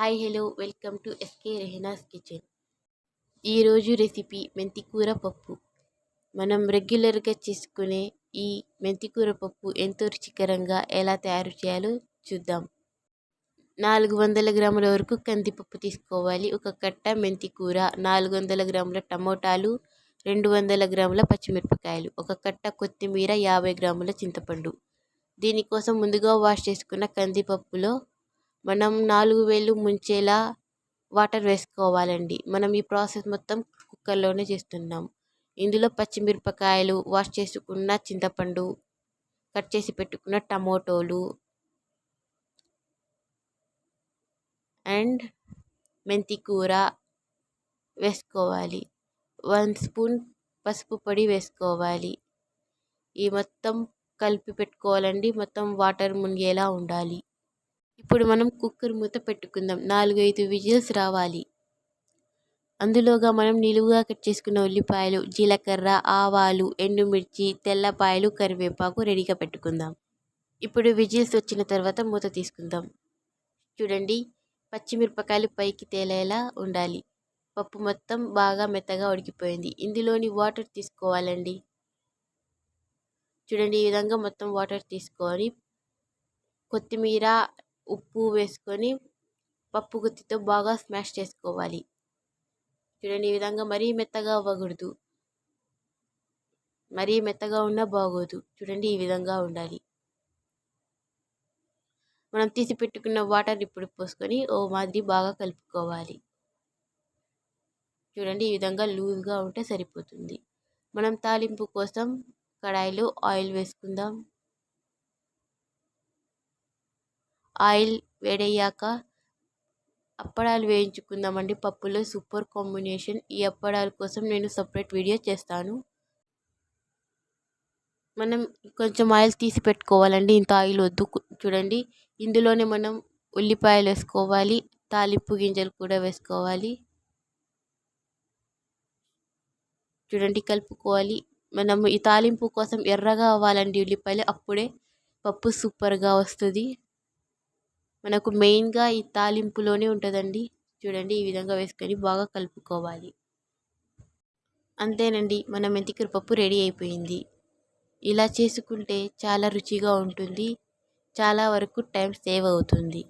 Hi hello welcome to SK Rehana's kitchen. ఈరోజు recipe మెంతికూర పప్పు. మనం రెగ్యులర్గా చేసుకునే ఈ మెంతికూర పప్పు ఎంతో రుచికరంగా ఎలా తయారు చేయాలో చూద్దాం. నాలుగు వందల గ్రాముల వరకు కందిపప్పు తీసుకోవాలి. ఒక కట్ట మెంతికూర నాలుగు వందల గ్రాముల టమోటాలు రెండు వందల గ్రాముల పచ్చిమిరపకాయలు ఒక కట్ట కొత్తిమీర యాభై గ్రాముల చింతపండు. దీనికోసం ముందుగా వాష్ చేసుకున్న కందిపప్పులో మనం నాలుగు వేలు ముంచేలా వాటర్ వేసుకోవాలండి. మనం ఈ ప్రాసెస్ మొత్తం కుక్కర్లోనే చేస్తున్నాం. ఇందులో పచ్చిమిరపకాయలు వాష్ చేసుకున్న చింతపండు కట్ చేసి పెట్టుకున్న టమోటోలు అండ్ మెంతి కూర వేసుకోవాలి. వన్ స్పూన్ పసుపు పొడి వేసుకోవాలి. ఈ మొత్తం కలిపి పెట్టుకోవాలండి. మొత్తం వాటర్ మునిగేలా ఉండాలి. ఇప్పుడు మనం కుక్కర్ మూత పెట్టుకుందాం. నాలుగు ఐదు విజిల్స్ రావాలి. అందులోగా మనం నిలువుగా కట్ చేసుకున్న ఉల్లిపాయలు జీలకర్ర ఆవాలు ఎండుమిర్చి తెల్లపాయలు కరివేపాకు రెడీగా పెట్టుకుందాం. ఇప్పుడు విజిల్స్ వచ్చిన తర్వాత మూత తీసుకుందాం. చూడండి పచ్చిమిరపకాయలు పైకి తేలేలా ఉండాలి. పప్పు మొత్తం బాగా మెత్తగా ఉడికిపోయింది. ఇందులోని వాటర్ తీసుకోవాలండి. చూడండి ఈ విధంగా మొత్తం వాటర్ తీసుకొని కొత్తిమీర ఉప్పు వేసుకొని పప్పు గుత్తితో బాగా స్మాష్ చేసుకోవాలి. చూడండి ఈ విధంగా మరీ మెత్తగా అవ్వకూడదు. మరీ మెత్తగా ఉన్నా బాగోదు. చూడండి ఈ విధంగా ఉండాలి. మనం తీసి పెట్టుకున్న వాటర్ ఇప్పుడు పోసుకొని ఓ మాదిరి బాగా కలుపుకోవాలి. చూడండి ఈ విధంగా లూజ్గా ఉంటే సరిపోతుంది. మనం తాలింపు కోసం కడాయిలో ఆయిల్ వేసుకుందాం. ఆయిల్ వేడయ్యాక అప్పడాలు వేయించుకుందామండి. పప్పులో సూపర్ కాంబినేషన్. ఈ అప్పడాల కోసం నేను సపరేట్ వీడియో చేస్తాను. మనం కొంచెం ఆయిల్ తీసి పెట్టుకోవాలండి. ఇంత ఆయిల్ వద్దు చూడండి. ఇందులోనే మనం ఉల్లిపాయలు వేసుకోవాలి. తాలింపు గింజలు కూడా వేసుకోవాలి. చూడండి కలుపుకోవాలి. మనం ఈ తాలింపు కోసం ఎర్రగా అవ్వాలండి ఉల్లిపాయలు. అప్పుడే పప్పు సూపర్గా వస్తుంది. మనకు మెయిన్గా ఈ తాలింపులోనే ఉంటుందండి. చూడండి ఈ విధంగా వేసుకొని బాగా కలుపుకోవాలి. అంతేనండి మన మెంతికూర పప్పు రెడీ అయిపోయింది. ఇలా చేసుకుంటే చాలా రుచిగా ఉంటుంది. చాలా వరకు టైం సేవ్ అవుతుంది.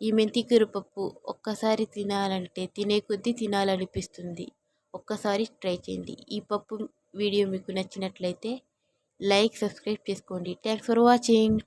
ఈ మెంతికూర పప్పు ఒక్కసారి తినాలంటే తినే కొద్దీ తినాలనిపిస్తుంది. ఒక్కసారి ట్రై చేయండి. ఈ పప్పు వీడియో మీకు నచ్చినట్లయితే లైక్ సబ్స్క్రైబ్ చేసుకోండి. Thanks for watching.